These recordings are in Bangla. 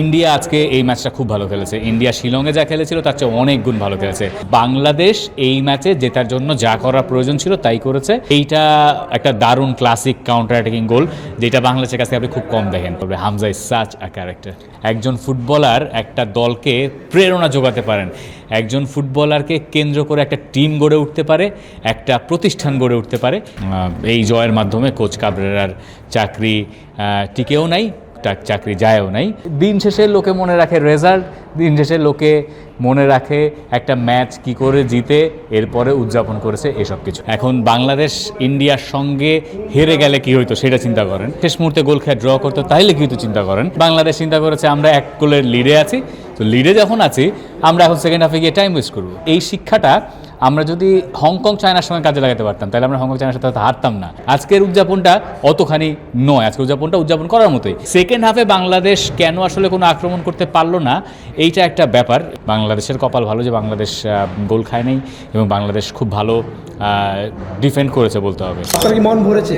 ইন্ডিয়া আজকে এই ম্যাচটা খুব ভালো খেলেছে। ইন্ডিয়া শিলংয়ে যা খেলেছিল, তার চেয়ে অনেক গুণ ভালো খেলেছে। বাংলাদেশ এই ম্যাচে জেতার জন্য যা করার প্রয়োজন ছিল, তাই করেছে। এইটা একটা দারুণ ক্লাসিক কাউন্টার অ্যাটাকিং গোল যেটা বাংলাদেশের কাছে আপনি খুব কম দেখেন। তবে Hamza is such a character একজন ফুটবলার একটা দলকে প্রেরণা যোগাতে পারেন। একজন ফুটবলারকে কেন্দ্র করে একটা টিম গড়ে উঠতে পারে, একটা প্রতিষ্ঠান গড়ে উঠতে পারে। এই জয়ের মাধ্যমে কোচ কাবরেরার চাকরি টিকেও নাই। চাকরি যায়ও নাই। দিন শেষে লোকে মনে রাখে রেজাল্ট দিন শেষে লোকে মনে রাখে একটা ম্যাচ কি করে জিতে, এরপরে উদযাপন করেছে এসব কিছু। এখন বাংলাদেশ ইন্ডিয়ার সঙ্গে হেরে গেলে কি হইতো সেটা চিন্তা করেন। শেষ মুহূর্তে গোল খেয়ে ড্র করতো তাইলে কি হইতো চিন্তা করেন। বাংলাদেশ চিন্তা করেছে, আমরা এক গোলের লিডে আছি। তো লিডে যখন আছি, আমরা এখন সেকেন্ড হাফে গিয়ে টাইম ওয়েস্ট করব। এই শিক্ষাটা আমরা যদি হংকং চায়নার সঙ্গে কাজে লাগাতে পারতাম তাহলে আমরা হংকং চায়নার সাথে হারতাম না। আজকের উদযাপনটা অতখানি নয়। আজকের উদযাপনটা উদযাপন করার মতোই। সেকেন্ড হাফে বাংলাদেশ কেন আসলে কোনো আক্রমণ করতে পারল না এইটা একটা ব্যাপার। বাংলাদেশের কপাল ভালো যে বাংলাদেশ গোল খায় নাই এবং বাংলাদেশ খুব ভালো ডিফেন্ড করেছে বলতে হবে। মন ভরেছে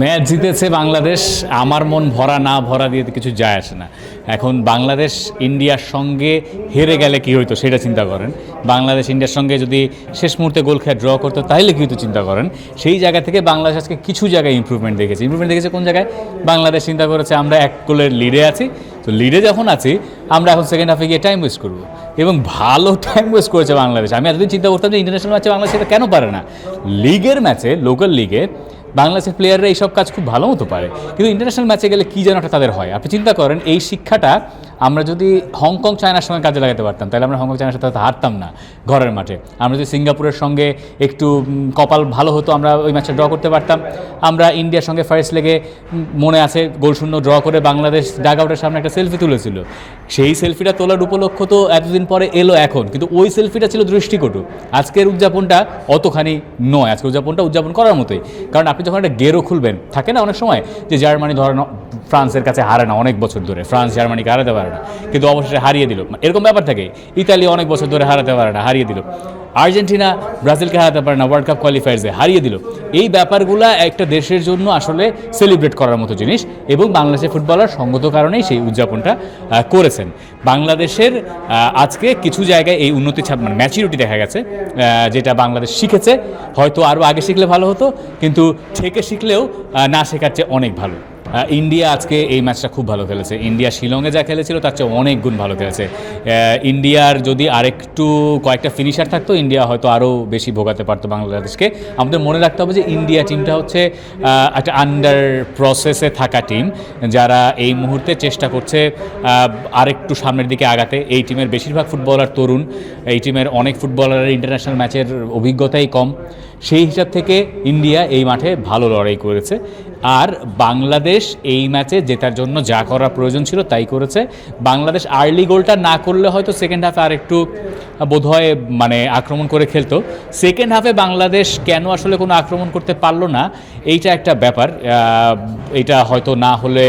ম্যাচ জিতেছে বাংলাদেশ। আমার মন ভরা না ভরা দিয়ে কিছু যায় আসে না। এখন বাংলাদেশ ইন্ডিয়ার সঙ্গে হেরে গেলে কি হইতো সেটা চিন্তা করেন। বাংলাদেশ ইন্ডিয়ার সঙ্গে যদি শেষ মুহূর্তে গোল খেয়ে ড্র করতো তাহলে কি হতো চিন্তা করেন। সেই জায়গা থেকে বাংলাদেশ আজকে কিছু জায়গায় ইমপ্রুভমেন্ট দেখেছে। ইমপ্রুভমেন্ট দেখেছে কোন জায়গায়? বাংলাদেশ চিন্তা করেছে, আমরা এক গোলের লিডে আছি। তো লিডে যখন আছি, আমরা এখন সেকেন্ড হাফে গিয়ে টাইম ওয়েস্ট করব। এবং ভালো টাইম ওয়েস্ট করেছে বাংলাদেশ। আমি এতদিন চিন্তা করতাম যে ইন্টারন্যাশনাল ম্যাচে বাংলাদেশ এটা কেন পারে না। লিগের ম্যাচে লোকাল লিগে বাংলাদেশের প্লেয়াররা এইসব কাজ খুব ভালো মতো পারে। কিন্তু ইন্টারন্যাশনাল ম্যাচে গেলে কী যেন একটা তাদের হয়। আপনি চিন্তা করেন, এই শিক্ষাটা আমরা যদি হংকং চায়নার সঙ্গে কাজে লাগাতে পারতাম, তাহলে আমরা হংকং চায়নার সাথে হারতাম না ঘরের মাঠে। আমরা যদি সিঙ্গাপুরের সঙ্গে একটু কপাল ভালো হতো, আমরা ওই ম্যাচটা ড্র করতে পারতাম। আমরা ইন্ডিয়ার সঙ্গে ফার্স্ট লেগে মনে আছে গোলশূন্য ড্র করে বাংলাদেশ ডাগ আউটের সামনে একটা সেলফি তুলেছিল। সেই সেলফিটা তোলার উপলক্ষ তো এতদিন পরে এলো এখন, কিন্তু ওই সেলফিটা ছিল দৃষ্টিকটু। আজকের উদযাপনটা অতখানি নয়। আজকের উদযাপনটা উদযাপন করার মতোই। কারণ আপনি যখন একটা গেরো খুলবেন, থাকে না অনেক সময় যে জার্মানি ধরেন ফ্রান্সের কাছে হারে না, অনেক বছর ধরে। ফ্রান্স, জার্মানিকে হারাতে পারে না, কিন্তু অবশেষে হারিয়ে দিল। এরকম ব্যাপার থাকে, ইতালি অনেক বছর ধরে হারাতে পারে না, হারিয়ে দিল। আর্জেন্টিনা ব্রাজিলকে হারাতে পারে না ওয়ার্ল্ড কাপ কোয়ালিফায়ার্সে হারিয়ে দিল। এই ব্যাপারগুলো একটা দেশের জন্য আসলে সেলিব্রেট করার মতো জিনিস, এবং বাংলাদেশের ফুটবলার সঙ্গত কারণেই সেই উদযাপনটা করেছেন। বাংলাদেশের আজকে কিছু জায়গায় এই উন্নতি ছাপ মানে ম্যাচুরিটি দেখা গেছে যেটা বাংলাদেশ শিখেছে। হয়তো আরও আগে শিখলে ভালো হতো, কিন্তু থেকে শিখলেও না শেখার চেয়ে অনেক ভালো। ইন্ডিয়া আজকে এই ম্যাচটা খুব ভালো খেলেছে। ইন্ডিয়া শিলংয়ে যা খেলেছিল, তার চেয়ে অনেক গুণ ভালো খেলেছে। ইন্ডিয়ার যদি আরেকটু কয়েকটা ফিনিশার থাকতো, ইন্ডিয়া হয়তো আরও বেশি ভোগাতে পারতো বাংলাদেশকে। আমাদের মনে রাখতে হবে যে, ইন্ডিয়া টিমটা হচ্ছে একটা আন্ডার প্রসেসে থাকা টিম যারা এই মুহূর্তে চেষ্টা করছে আরেকটু সামনের দিকে আগাতে। এই টিমের বেশিরভাগ ফুটবলার তরুণ, এই টিমের অনেক ফুটবলারের ইন্টারন্যাশনাল ম্যাচের অভিজ্ঞতাই কম। সেই হিসাব থেকে ইন্ডিয়া এই মাঠে ভালো লড়াই করেছে। আর বাংলাদেশ এই ম্যাচে জেতার জন্য যা করার প্রয়োজন ছিল তাই করেছে। বাংলাদেশ আর্লি গোলটা না করলে হয়তো সেকেন্ড হাফে আর একটু বোধহয় মানে আক্রমণ করে খেলতো। সেকেন্ড হাফে বাংলাদেশ কেন আসলে কোনো আক্রমণ করতে পারল না, এইটা একটা ব্যাপার। এটা হয়তো না হলে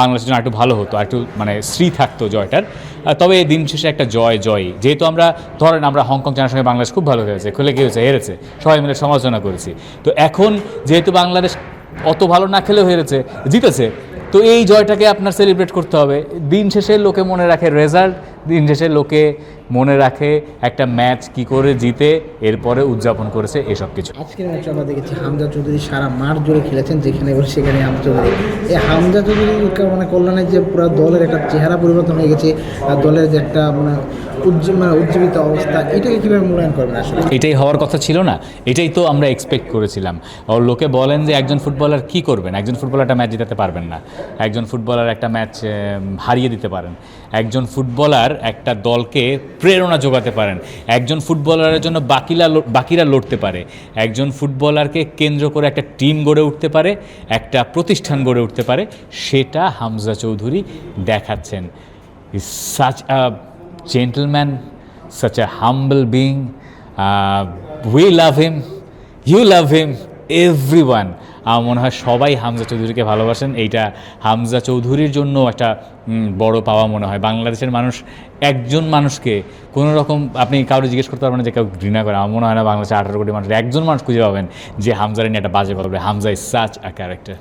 বাংলাদেশের জন্য একটু ভালো হতো একটু মানে শ্রী থাকতো জয়টার। তবে দিন শেষে একটা জয় জয়। যেহেতু আমরা, ধরেন আমরা হংকং চায়নার সঙ্গে বাংলাদেশ খুব ভালো খেলেছে, খুলে কি হয়েছে হেরেছে, সবাই মিলে সমালোচনা করেছি। তো এখন যেহেতু বাংলাদেশ অত ভালো না খেলেও হেরেছে, জিতেছে। তো এই জয়টাকে আপনার সেলিব্রেট করতে হবে। দিন শেষে লোকে মনে রাখে রেজাল্ট দিন শেষে লোকে মনে রাখে একটা ম্যাচ কি করে জিতে এরপরে উদযাপন করেছে এসব কিছু। আজকের ম্যাচে আমরা দেখেছি হামজা চৌধুরী সারা মাঠ জুড়ে খেলেছেন যেখানে এবার সেখানে হামজা চৌধুরী। এই হামজা চৌধুরীর মানে কল্যাণে যে পুরো দলের একটা চেহারা পরিবর্তন হয়ে গেছে আর দলের যে একটা মানে মানে উজ্জীবিত অবস্থা এটাকে কীভাবে মূল্যায়ন করবেন আসলে? এটাই হওয়ার কথা ছিল না এটাই তো আমরা এক্সপেক্ট করেছিলাম। আর লোকে বলেন যে একজন ফুটবলার কি করবেন? একজন ফুটবলার একটা ম্যাচ জিতাতে পারবেন না। একজন ফুটবলার একটা ম্যাচ হারিয়ে দিতে পারেন। একজন ফুটবলার একটা দলকে প্রেরণা যোগাতে পারেন। একজন ফুটবলারের জন্য বাকিরা বাকিরা লড়তে পারে। একজন ফুটবলারকে কেন্দ্র করে একটা টিম গড়ে উঠতে পারে একটা প্রতিষ্ঠান গড়ে উঠতে পারে সেটা হামজা চৌধুরী দেখাচ্ছেন। Such a gentleman such a humble being Uh, we love him, you love him, everyone. আমার মনে হয় সবাই হামজা চৌধুরীকে ভালোবাসেন। এইটা হামজা চৌধুরীর জন্য একটা বড় পাওয়া মনে হয়। বাংলাদেশের মানুষ একজন মানুষকে কোনো রকম আপনি কাউকে জিজ্ঞেস করতে পারবেন যে কেউ ঘৃণা করে। আমার মনে হয় না বাংলাদেশে আঠারো কোটি মানুষ একজন মানুষ খুঁজে পাবেন যে হামজার নিয়ে একটা বাজে বলবে Hamza is such a character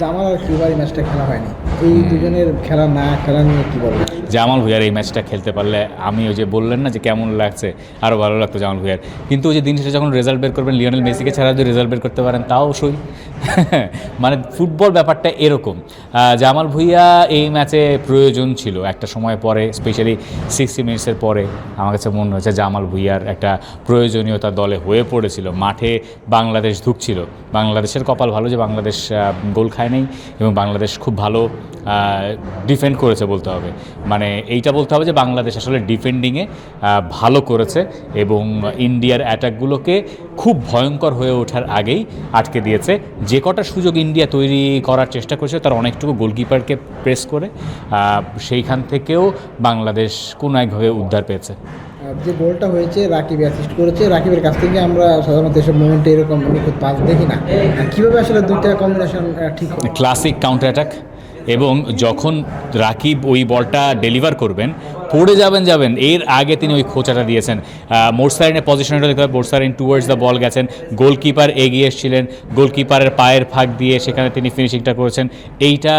Jamal আর কিউবার এই ম্যাচটা খেলা হয়নি। এই দুজনের খেলা না খেলা নিয়ে কি বলব? জামাল ভুঁইয়ার এই ম্যাচটা খেলতে পারলে আমি ওই যে বললেন না যে কেমন লাগছে আরও ভালো লাগতো জামাল ভুঁইয়ার। কিন্তু ওই যে দিন শেষে যখন রেজাল্ট বের করবেন লিওনেল মেসিকে ছাড়া যদি রেজাল্ট বের করতে পারেন তাও সই। মানে ফুটবল ব্যাপারটা এরকম। জামাল ভুঁইয়া এই ম্যাচে প্রয়োজন ছিল। একটা সময় পরে স্পেশালি সিক্সটি মিনিটসের পরে, আমার কাছে মনে হয়েছে জামাল ভুঁইয়ার একটা প্রয়োজনীয়তা দলে হয়ে পড়েছিল। মাঠে বাংলাদেশ ধুকছিল। বাংলাদেশের কপাল ভালো যে বাংলাদেশ গোল খায় নাই এবং বাংলাদেশ খুব ভালো ডিফেন্ড করেছে বলতে হবে। মানে এইটা বলতে হবে যে বাংলাদেশ আসলে ডিফেন্ডিংয়ে ভালো করেছে এবং ইন্ডিয়ার অ্যাটাকগুলোকে খুব ভয়ঙ্কর হয়ে ওঠার আগেই আটকে দিয়েছে যে কটা সুযোগ ইন্ডিয়া তৈরি করার চেষ্টা করেছে তার অনেকটুকু গোলকিপারকে প্রেস করে সেইখান থেকেও বাংলাদেশ কোনো একভাবে উদ্ধার পেয়েছে। যে গোলটা হয়েছে রাকিব অ্যাসিস্ট করেছে। রাকিবের কাছ থেকে আমরা সাধারণত এসব মোমেন্টে এরকম নিখুঁত পাস দেখি না। কীভাবে আসলে দুইটা কম্বিনেশন ঠিক ক্লাসিক কাউন্টার অ্যাটাক এবং যখন রাকিব ওই বলটা ডেলিভার করবেন পড়ে যাবেন যাবেন। এর আগে তিনি ওই খোঁচাটা দিয়েছেন। মোরসারিনের পজিশনটা দেখতে হবে মোরসারিন টুয়ার্ডস দ্য বল গেছেন। গোলকিপার এগিয়ে এসেছিলেন। গোলকিপারের পায়ের ফাঁক দিয়ে সেখানে তিনি ফিনিশিংটা করেছেন। এইটা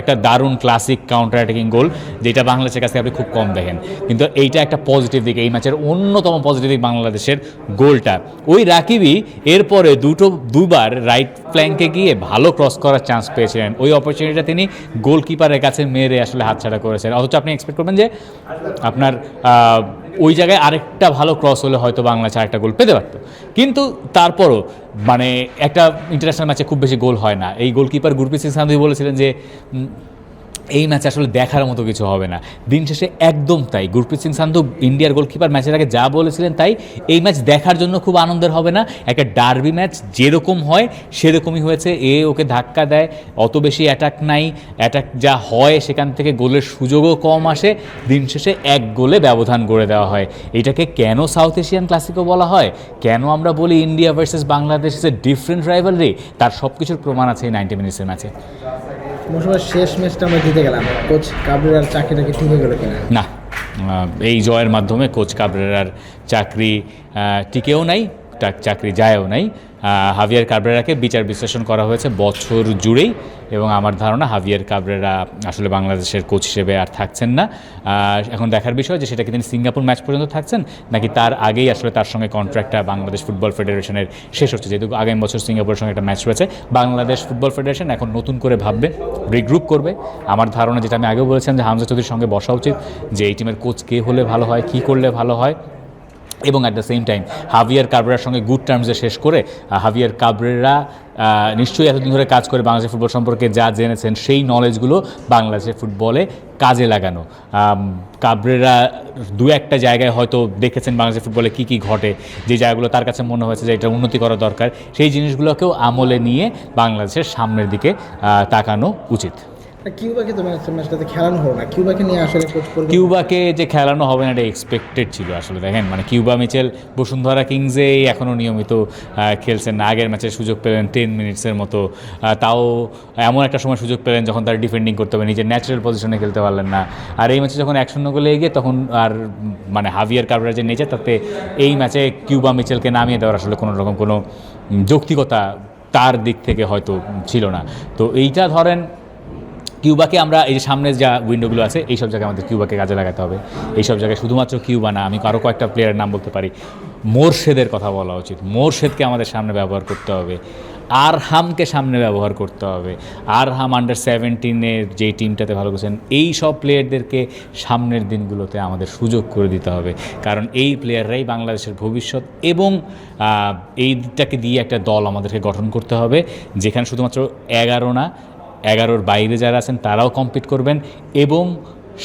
একটা দারুণ ক্লাসিক কাউন্টার অ্যাটাকিং গোল যেটা বাংলাদেশের কাছে আপনি খুব কম দেখেন। কিন্তু এইটা একটা পজিটিভ দিক। এই ম্যাচের অন্যতম পজিটিভ দিক বাংলাদেশের গোলটা ওই রাকিবই এরপরে দুটো, দুবার রাইট ফ্ল্যাঙ্কে গিয়ে ভালো ক্রস করার চান্স পেয়েছিলেন। ওই অপরচুনিটিটা তিনি গোলকিপারের কাছে মেরে আসলে হাতছাড়া করেছেন। অথচ আপনি এক্সপেক্ট করবেন যে আপনার ওই জায়গায় আরেকটা ভালো ক্রস হলে হয়তো বাংলাদেশ আরেকটা গোল পেতে পারতো। কিন্তু তারপরও মানে একটা ইন্টারন্যাশনাল ম্যাচে খুব বেশি গোল হয় না। এই গোলকিপার গুরপ্রীত সিং সান্ধু বলেছিলেন যে এই ম্যাচে আসলে দেখার মতো কিছু হবে না। দিন শেষে একদম তাই। গুরপ্রীত সিং সান্ধু, ইন্ডিয়ার গোলকিপার ম্যাচের আগে যা বলেছিলেন তাই। এই ম্যাচ দেখার জন্য খুব আনন্দের হবে না। একটা ডার্বি ম্যাচ যেরকম হয়, সেরকমই হয়েছে। এ ওকে ধাক্কা দেয়। অত বেশি অ্যাটাক নাই। অ্যাটাক যা হয়, সেখান থেকে গোলের সুযোগও কম আসে। দিন শেষে এক গোলে ব্যবধান করে দেওয়া হয়। এটাকে কেন সাউথ এশিয়ান ক্লাসিকও বলা হয়? কেন আমরা বলি India versus Bangladesh is a different rivalry তার সব কিছুর প্রমাণ আছে এই নাইনটি মিনিটসের ম্যাচে মৌসুমের শেষ ম্যাচটা আমরা জিতে গেলাম। কোচ কাবরেরার চাকরিটা কি ঠিক হয়ে গেল কিনা? না এই জয়ের মাধ্যমে কোচ কাবরেরার চাকরি টিকেও নাই। চাকরি যায়ও নাই। হাভিয়ার কাবরেরাকে বিচার বিশ্লেষণ করা হয়েছে বছর জুড়েই এবং আমার ধারণা হাভিয়ার কাবরেরা আসলে বাংলাদেশের কোচ হিসেবে আর থাকছেন না। এখন দেখার বিষয় যে সেটা কি তিনি সিঙ্গাপুর ম্যাচ পর্যন্ত থাকছেন নাকি তার আগেই আসলে তার সঙ্গে কন্ট্রাক্টটা বাংলাদেশ ফুটবল ফেডারেশনের শেষ হচ্ছে? যেহেতু আগামী বছর সিঙ্গাপুরের সঙ্গে একটা ম্যাচ রয়েছে। বাংলাদেশ ফুটবল ফেডারেশন এখন নতুন করে ভাববে রিগ্রুপ করবে। আমার ধারণা যেটা আমি আগেও বলেছিলাম যে হামজা চৌধুরীর সঙ্গে বসা উচিত যে এই টিমের কোচ কে হলে ভালো হয়, কী করলে ভালো হয় এবং at the same time Javier কাবরেরার সঙ্গে গুড টার্মসে শেষ করে হাভিয়ার কাবরেরা নিশ্চয়ই এতদিন ধরে কাজ করে বাংলাদেশের ফুটবল সম্পর্কে যা জেনেছেন, সেই নলেজগুলো বাংলাদেশের ফুটবলে কাজে লাগানো। কাবরেরা দু একটা জায়গায় হয়তো দেখেছেন বাংলাদেশের ফুটবলে কী কী ঘটে, যে জায়গাগুলো তার কাছে মনে হয়েছে যে এটা উন্নতি করা দরকার, সেই জিনিসগুলোকেও আমলে নিয়ে বাংলাদেশের সামনের দিকে তাকানো উচিত। কিউবাকে তো ম্যাচটাতে খেলানো হলো না। কিউবাকে নিয়ে আসলে কিউবাকে যে খেলানো হবে না, এটা এক্সপেক্টেড ছিল আসলে, দেখেন? মানে কিউবা, মিচেল, বসুন্ধরা কিংসে এখনও নিয়মিত খেলছেন না। আগের ম্যাচে সুযোগ পেলেন টেন মিনিটসের মতো। তাও এমন একটা সময় সুযোগ পেলেন যখন তার ডিফেন্ডিং করতে হবে, নিজের ন্যাচারাল পজিশনে খেলতে পারলেন না। আর এই ম্যাচে যখন এক শূন্য গোলে এগিয়ে, তখন আর মানে হাভিয়ার কাবরার যে নেচার তাতে এই ম্যাচে কিউবা, মিচেলকে নামিয়ে দেওয়ার আসলে কোনো রকম কোনো যৌক্তিকতা তার দিক থেকে হয়তো ছিল না। তো এইটা ধরেন কিউবাকে আমরা এই যে সামনে যা উইন্ডোগুলো আছে, এইসব জায়গায় আমাদের কিউবাকে কাজে লাগাতে হবে। এইসব জায়গায় শুধুমাত্র কিউবা না, আমি আরও কয়েকটা প্লেয়ারের নাম বলতে পারি। মোরশেদের কথা বলা উচিত। মোরশেদকে আমাদের সামনে ব্যবহার করতে হবে। আরহামকে সামনে ব্যবহার করতে হবে। আরহাম আন্ডার সেভেন্টিনের যে টিমটাতে ভালো করছেন এই সব প্লেয়ারদেরকে সামনের দিনগুলোতে আমাদের সুযোগ করে দিতে হবে। কারণ এই প্লেয়াররাই বাংলাদেশের ভবিষ্যৎ এবং এইটাকে দিয়ে একটা দল আমাদেরকে গঠন করতে হবে, যেখানে শুধুমাত্র এগারো না এগারোর বাইরে যারা আছেন, তারাও কম্পিট করবেন এবং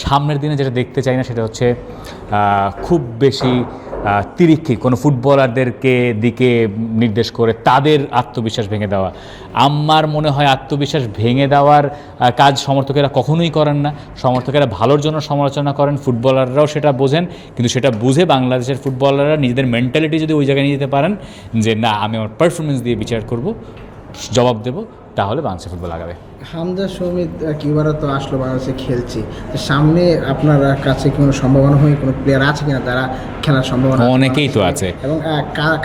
সামনের দিনে যেটা দেখতে চাই না সেটা হচ্ছে খুব বেশি তিরিক্ষি, কোনো ফুটবলারদেরকে দিকে নির্দেশ করে তাদের আত্মবিশ্বাস ভেঙে দেওয়া। আমার মনে হয় আত্মবিশ্বাস ভেঙে দেওয়ার কাজ সমর্থকেরা কখনোই করেন না। সমর্থকেরা ভালোর জন্য সমালোচনা করেন, ফুটবলাররাও সেটা বোঝেন, কিন্তু সেটা বুঝে বাংলাদেশের ফুটবলাররা নিজেদের মেন্টালিটি যদি ওই জায়গায় নিয়ে যেতে পারেন, যে না, আমি আমার পারফরমেন্স দিয়ে বিচার করব, জবাব দেব তাহলে বাংলাদেশে ফুটবল আগাবে। হামজা সমিত কিউবারা তো আসলো বাংলাদেশে খেলছে। সামনে আপনার কাছে কোনো সম্ভাবনা হয়? কোনো প্লেয়ার আছে কিনা তারা খেলার সম্ভাবনা অনেকেই তো আছে। এবং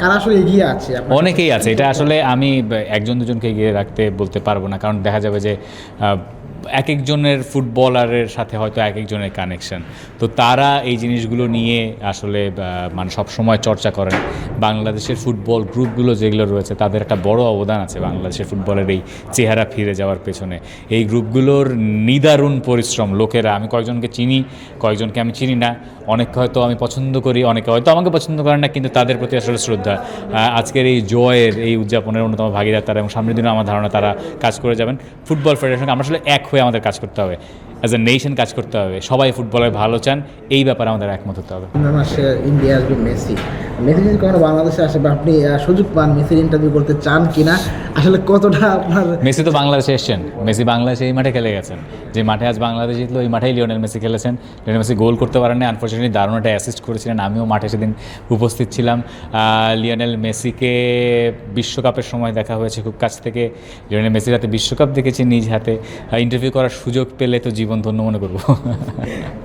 কারা আসলে এগিয়ে আছে? অনেকেই আছে। এটা আসলে আমি একজন দুজনকে এগিয়ে রাখতে বলতে পারব না। কারণ দেখা যাবে যে এক একজনের ফুটবলারের সাথে হয়তো এক একজনের কানেকশন তো তারা এই জিনিসগুলো নিয়ে আসলে মানে সব সময় চর্চা করেন। বাংলাদেশের ফুটবল গ্রুপগুলো যেগুলো রয়েছে, তাদের একটা বড় অবদান আছে বাংলাদেশের ফুটবলের এই চেহারা ফিরে যাওয়ার পেছনে। এই গ্রুপগুলোর নিদারুণ পরিশ্রম, লোকেরা, আমি কয়েকজনকে চিনি, কয়েকজনকে আমি চিনি না অনেকে হয়তো আমি পছন্দ করি, অনেকে হয়তো আমাকে পছন্দ করেন না, কিন্তু তাদের প্রতি আসলে শ্রদ্ধা। আজকের এই জয়ের, এই উদযাপনের অন্যতম ভাগিদার তারা এবং সামনের দিনে আমার ধারণা তারা কাজ করে যাবেন। ফুটবল ফেডারেশন আমরা আসলে এক হয়ে আমাদের কাজ করতে হবে। অ্যাজ এ নেশন কাজ করতে হবে। সবাই ফুটবলে ভালো চান, এই ব্যাপারে আমাদের একমত হতে হবে। India Messi. মেসি যদি কখনো বাংলাদেশে আসে বা আপনি সুযোগ পান মেসির ইন্টারভিউ করতে চান কিনা? আসলে কতটা আপনার মেসি তো বাংলাদেশে এসছেন। মেসি বাংলাদেশে এই মাঠে খেলে গেছেন। যে মাঠে আজ বাংলাদেশ জিতলো, এই মাঠেই লিওনেল মেসি খেলেছেন। লিওনেল মেসি গোল করতে পারেননি আনফর্চুনেটলি দারুণ একটা অ্যাসিস্ট করেছিলেন। আমিও মাঠে সেদিন উপস্থিত ছিলাম। লিওনেল মেসিকে বিশ্বকাপের সময় দেখা হয়েছে খুব কাছ থেকে। লিওনেল মেসির হাতে বিশ্বকাপ দেখেছি নিজ হাতে। ইন্টারভিউ করার সুযোগ পেলে তো জীবন ধন্য মনে করব।